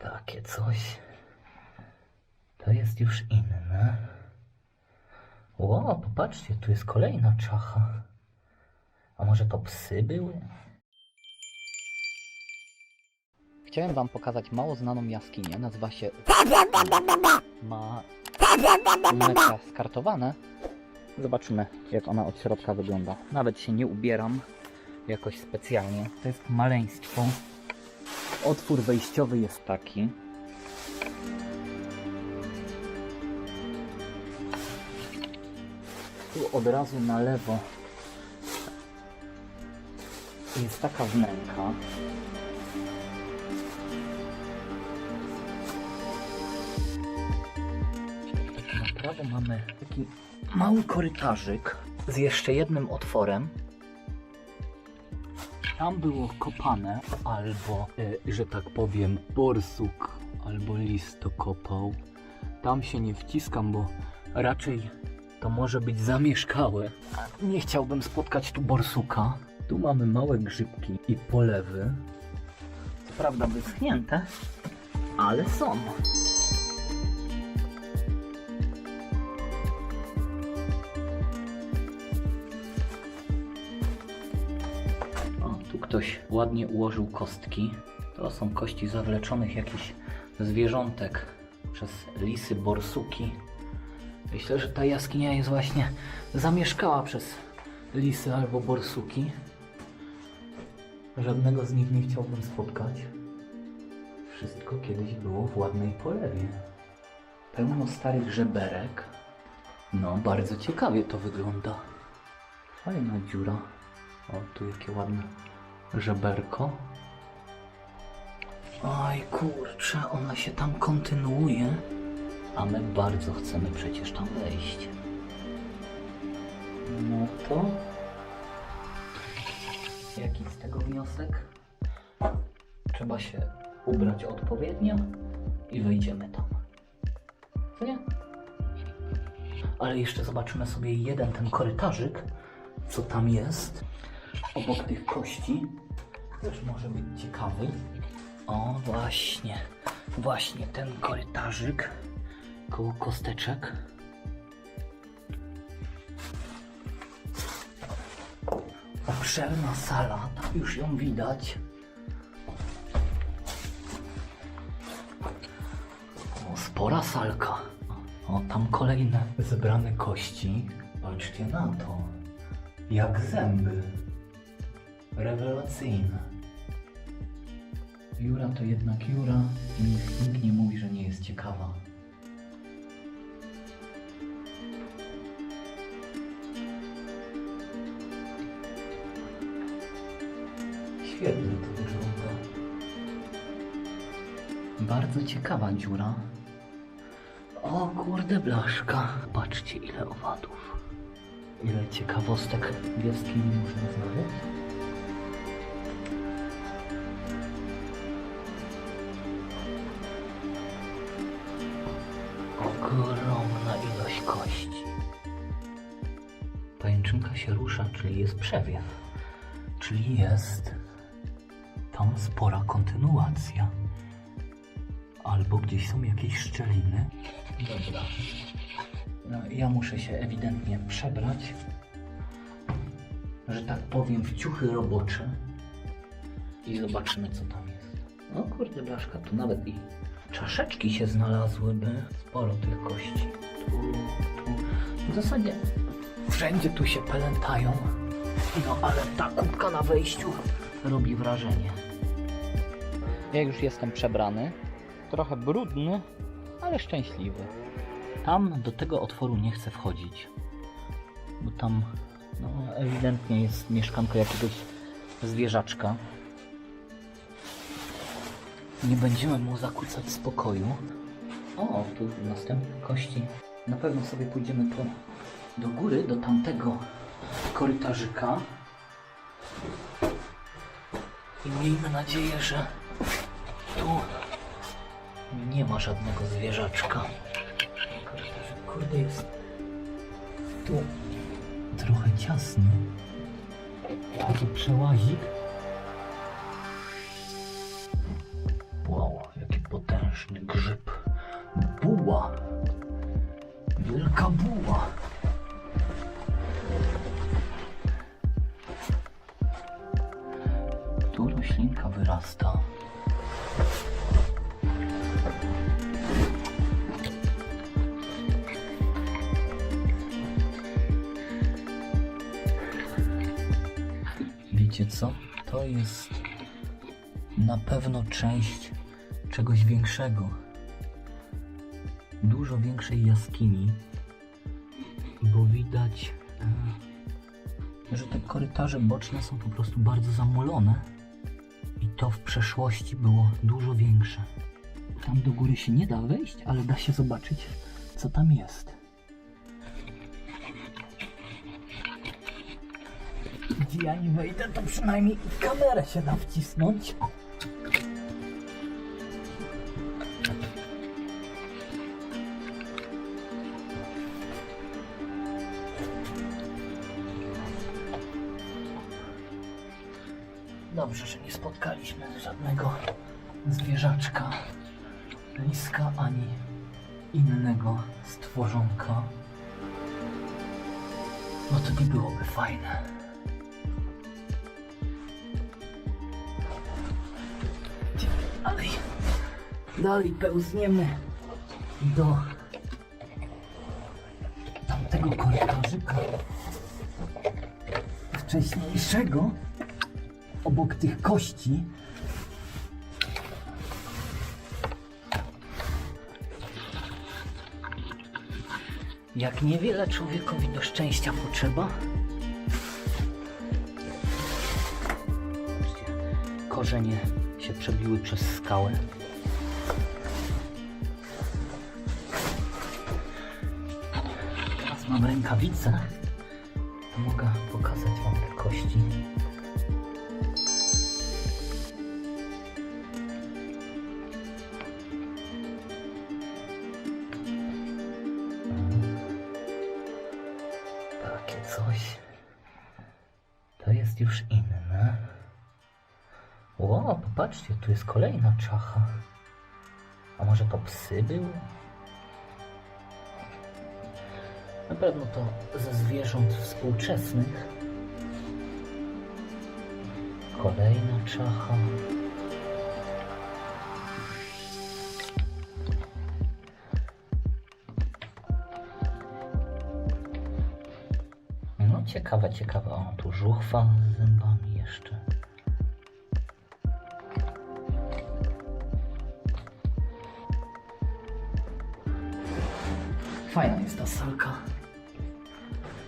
Takie coś. To jest już inne. Ło, popatrzcie, tu jest kolejna czacha. A może to psy były? Chciałem wam pokazać mało znaną jaskinię. Nazywa się... Ma mecze skartowane. Zobaczymy, jak ona od środka wygląda. Nawet się nie ubieram jakoś specjalnie. To jest maleństwo. Otwór wejściowy jest taki. Tu od razu na lewo jest taka wnęka. Na prawo mamy taki mały korytarzyk z jeszcze jednym otworem. Tam było kopane albo, e, że tak powiem, borsuk albo lis to kopał. Tam się nie wciskam, bo raczej to może być zamieszkałe. Nie chciałbym spotkać tu borsuka. Tu mamy małe grzybki i polewy. Co prawda wyschnięte, ale są. Ktoś ładnie ułożył kostki. To są kości zawleczonych jakichś zwierzątek przez lisy, borsuki. Myślę, że ta jaskinia jest właśnie zamieszkała przez lisy albo borsuki. Żadnego z nich nie chciałbym spotkać. Wszystko kiedyś było w ładnej polewie. Pełno starych żeberek. No, bardzo ciekawie to wygląda. Fajna dziura. O, tu jakie ładne żeberko. Oj, kurczę, ona się tam kontynuuje. A my bardzo chcemy przecież tam wejść. No to... Jaki z tego wniosek? Trzeba się ubrać odpowiednio i wejdziemy tam. Co nie? Ale jeszcze zobaczymy sobie jeden ten korytarzyk, co tam jest. Obok tych kości. Też może być ciekawy. O, właśnie. Właśnie ten korytarzyk koło kosteczek. Obszerna sala, tam już ją widać. O, spora salka. O, tam kolejne zebrane kości. Patrzcie na to. Jak zęby. Rewelacyjne. Jura to jednak Jura i nikt, nie mówi, że nie jest ciekawa. Świetnie to wygląda. Bardzo ciekawa dziura. O kurde blaszka. Patrzcie ile owadów. Ile ciekawostek w jaskini można znaleźć. Się rusza, czyli jest przewiew. Czyli jest tam spora kontynuacja. Albo gdzieś są jakieś szczeliny. Dobra. No, ja muszę się ewidentnie przebrać, że tak powiem, w ciuchy robocze i zobaczymy, co tam jest. No kurde, blaszka, tu nawet i czaszeczki się znalazłyby. Sporo tych kości. Tu, tu. W zasadzie wszędzie tu się pelętają. No ale ta kubka na wejściu robi wrażenie. Ja już jestem przebrany. Trochę brudny, ale szczęśliwy. Tam do tego otworu nie chcę wchodzić. Bo tam no, ewidentnie jest mieszkanko jakiegoś zwierzaczka. Nie będziemy mu zakłócać spokoju. O, tu następne kości. Na pewno sobie pójdziemy po, do góry, do tamtego korytarzyka. I miejmy nadzieję, że tu nie ma żadnego zwierzaczka. Kurde, jest tu trochę ciasny. Taki przełazik. Roślinka wyrasta. Wiecie co? To jest na pewno część czegoś większego. Dużo większej jaskini, bo widać, e, że te korytarze boczne są po prostu bardzo zamulone to w przeszłości było dużo większe. Tam do góry się nie da wejść, ale da się zobaczyć, co tam jest. Gdzie ja nie wejdę, to przynajmniej kamerę się da wcisnąć. Dobrze, że nie spotkaliśmy żadnego zwierzaczka, liska ani innego stworzonka. No to nie byłoby fajne. Dalej, dalej pełzniemy do tamtego korytarzyka wcześniejszego obok tych kości. Jak niewiele człowiekowi do szczęścia potrzeba. Korzenie się przebiły przez skałę. Teraz mam rękawice. Mogę pokazać Wam te kości. Już inne. Ło, popatrzcie, tu jest kolejna czacha. A może to psy były? Na pewno to ze zwierząt współczesnych. Kolejna czacha. No ciekawe, ciekawe. O, tu żuchwa z zębami jeszcze. Fajna jest ta salka.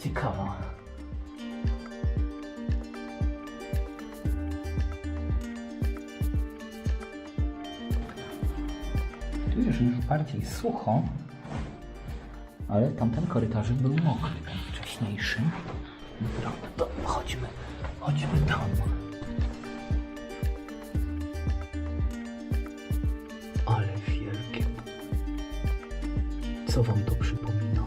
Ciekawa. Tu już już bardziej sucho, ale tamten korytarzyk był mokry, wcześniejszy. Dobra, to chodźmy, chodźmy tam. Ale wielkie. Co wam to przypomina?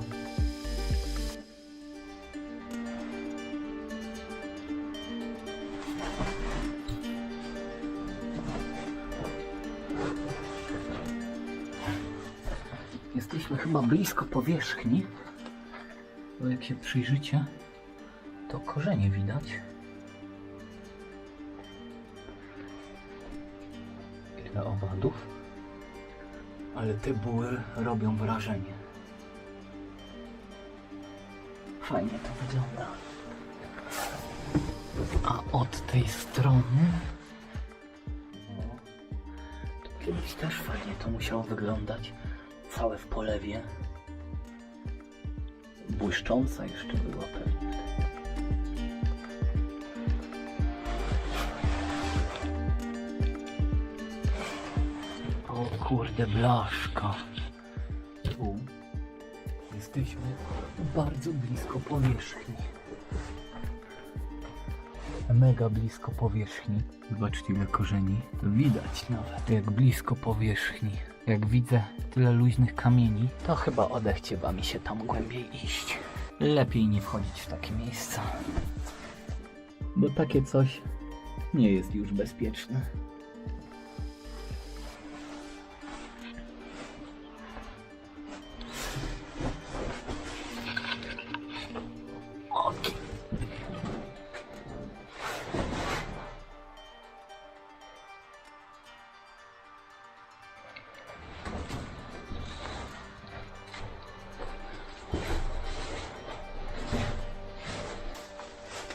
Jesteśmy chyba blisko powierzchni, bo jak się przyjrzycie, to korzenie widać. Ile owadów. Ale te buły robią wrażenie. Fajnie to wygląda. A od tej strony. No, to kiedyś też fajnie to musiało wyglądać. Całe w polewie. Błyszcząca jeszcze była pewnie. O kurde, blaszka. Tu jesteśmy bardzo blisko powierzchni. Mega blisko powierzchni. Zobaczcie ile korzeni. Widać nawet. Jak blisko powierzchni. Jak widzę tyle luźnych kamieni, to chyba odechciewa mi się tam głębiej iść. Lepiej nie wchodzić w takie miejsca. Bo takie coś nie jest już bezpieczne.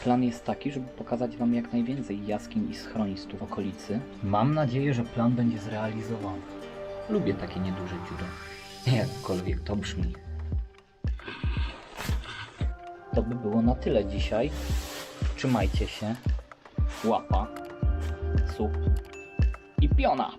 Plan jest taki, żeby pokazać Wam jak najwięcej jaskiń i schronisk w okolicy. Mam nadzieję, że plan będzie zrealizowany. Lubię takie nieduże dziury. Jakkolwiek to brzmi. To by było na tyle dzisiaj. Trzymajcie się. Łapa, sub i piona.